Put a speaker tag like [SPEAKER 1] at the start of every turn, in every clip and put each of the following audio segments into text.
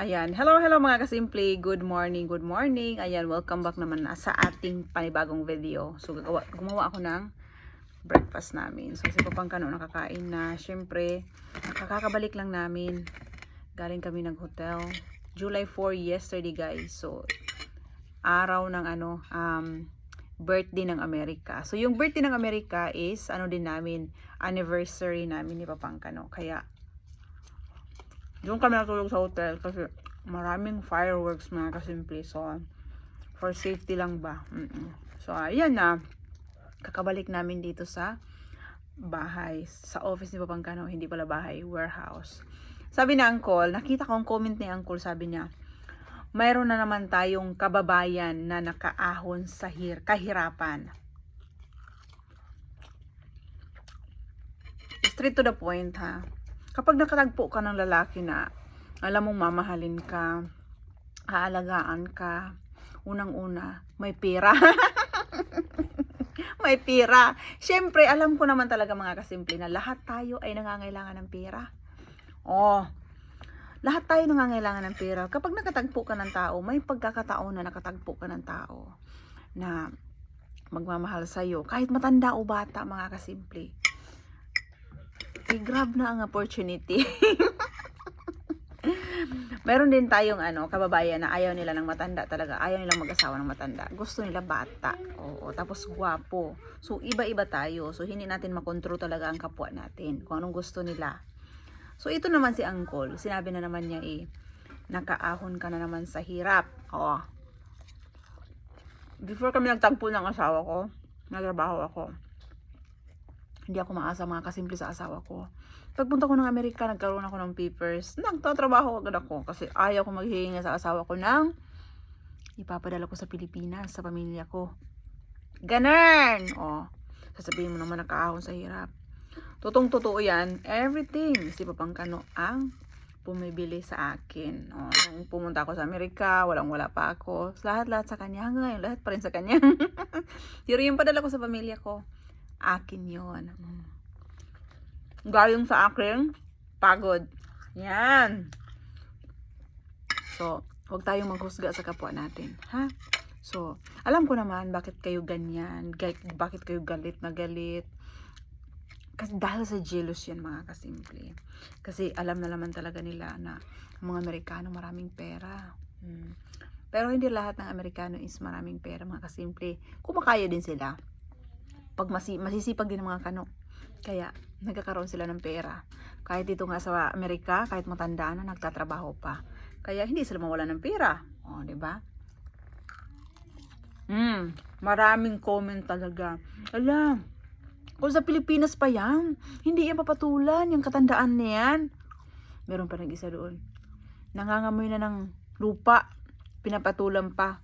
[SPEAKER 1] Ayan. Hello, hello mga kasimple. Good morning, good morning. Ayan, welcome back naman na sa ating panibagong video. So, gagawa, gumawa ako ng breakfast namin. So, si Papang Kano nakakain na. Siyempre, nakakabalik lang namin. Galing kami ng hotel. July 4 yesterday, guys. So, araw ng ano, um, birthday ng Amerika. So, yung birthday ng Amerika is, ano din namin, anniversary namin ni Papang Kano. Kaya, doon kami natulog sa hotel kasi maraming fireworks mga kasimple. So, for safety lang ba. Mm-mm. So, ayan na. Kakabalik namin dito sa bahay. Sa office ni Papangkano. Hindi pala bahay. Warehouse. Sabi ni Uncle, nakita ko ang comment ni Uncle. Sabi niya, mayroon na naman tayong kababayan na nakaahon sa hir kahirapan. Straight to the point ha kapag nakatagpo ka ng lalaki na alam mong mamahalin ka, aalagaan ka, unang-una, may pera. may pera. Siyempre, alam ko naman talaga mga kasimple na lahat tayo ay nangangailangan ng pera. Oh, lahat tayo nangangailangan ng pera. Kapag nakatagpo ka ng tao, may pagkakataon na nakatagpo ka ng tao na magmamahal sa'yo. Kahit matanda o bata, mga kasimple i-grab na ang opportunity. Meron din tayong ano, kababayan na ayaw nila ng matanda talaga. Ayaw nilang mag-asawa ng matanda. Gusto nila bata. Oo, tapos gwapo. So, iba-iba tayo. So, hindi natin makontrol talaga ang kapwa natin. Kung anong gusto nila. So, ito naman si Uncle. Sinabi na naman niya eh, nakaahon ka na naman sa hirap. Oo. Before kami nagtagpo ng asawa ko, nagtrabaho ako hindi ako maasa mga kasimple sa asawa ko. Pagpunta ko ng Amerika, nagkaroon ako ng papers. Nagtatrabaho agad ako kasi ayaw ko maghihinga sa asawa ko ng ipapadala ko sa Pilipinas, sa pamilya ko. Ganun! O, sasabihin mo naman nakaahon sa hirap. Totong totoo yan. Everything. Si Papangkano ang pumibili sa akin. O, nung pumunta ako sa Amerika, walang wala pa ako. Lahat-lahat sa kanya. Hanggang ngayon, lahat pa rin sa kanya. Pero yung padala ko sa pamilya ko, akin yon Galing sa akin, pagod. Yan. So, huwag tayong maghusga sa kapwa natin. Ha? So, alam ko naman bakit kayo ganyan. Bakit kayo galit na galit. Kasi dahil sa jealous yan mga kasimple. Kasi alam na naman talaga nila na mga Amerikano maraming pera. Hmm. Pero hindi lahat ng Amerikano is maraming pera mga kasimple. Kumakaya din sila pag masi masisipag din ng mga kano. Kaya, nagkakaroon sila ng pera. Kahit dito nga sa Amerika, kahit matanda na, nagtatrabaho pa. Kaya, hindi sila mawala ng pera. O, di ba? Hmm, maraming comment talaga. Alam, kung sa Pilipinas pa yan, hindi yan papatulan, yung katandaan na yan. Meron pa nag isa doon. Nangangamoy na ng lupa, pinapatulan pa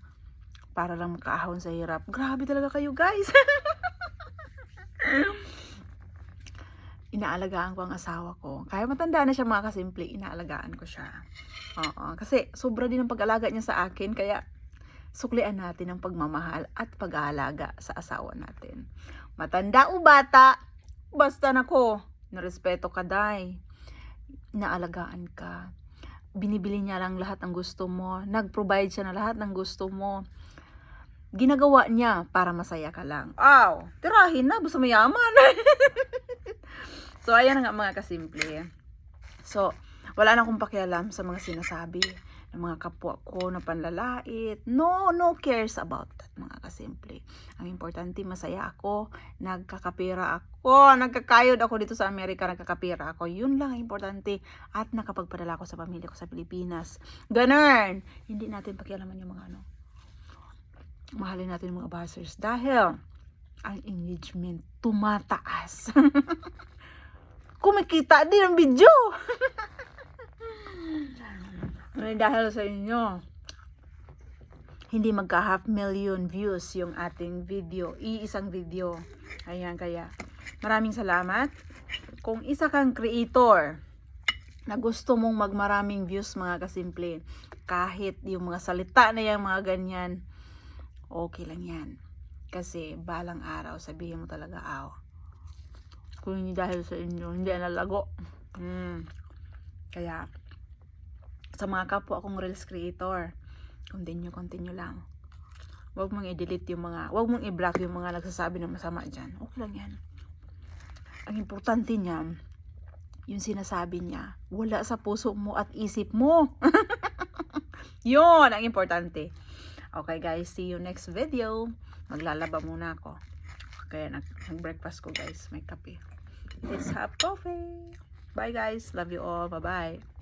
[SPEAKER 1] para lang makaahon sa hirap. Grabe talaga kayo, guys. inaalagaan ko ang asawa ko. Kaya matanda na siya mga kasimple, inaalagaan ko siya. Oo, kasi sobra din ang pag-alaga niya sa akin, kaya suklian natin ang pagmamahal at pag-aalaga sa asawa natin. Matanda o bata, basta nako, narespeto ka day. Inaalagaan ka. Binibili niya lang lahat ng gusto mo. Nag-provide siya na lahat ng gusto mo ginagawa niya para masaya ka lang. Aw, tirahin na, basta mayaman. so, ayan nga mga kasimple. So, wala na akong pakialam sa mga sinasabi ng mga kapwa ko na panlalait. No, no cares about that, mga kasimple. Ang importante, masaya ako, nagkakapira ako, nagkakayod ako dito sa Amerika, nagkakapira ako. Yun lang ang importante. At nakapagpadala ako sa pamilya ko sa Pilipinas. Ganun! Hindi natin pakialaman yung mga ano, mahalin natin mga buzzers dahil ang engagement tumataas. Kumikita din ang video. dahil sa inyo, hindi magka half million views yung ating video, iisang video. Ayan kaya, maraming salamat. Kung isa kang creator, na gusto mong magmaraming views mga kasimple, kahit yung mga salita na yung mga ganyan, okay lang yan. Kasi balang araw, sabihin mo talaga, aw, kung hindi dahil sa inyo, hindi nalago. Hmm. Kaya, sa mga kapwa akong Reels creator. Continue, continue lang. Huwag mong i-delete yung mga, huwag mong i-block yung mga nagsasabi ng masama dyan. Okay lang yan. Ang importante niya, yung sinasabi niya, wala sa puso mo at isip mo. Yun, ang importante. Okay guys, see you next video. Maglalaba muna ako. Kaya nag- nag-breakfast ko guys, may kape. Let's have coffee. Bye guys, love you all. Bye-bye.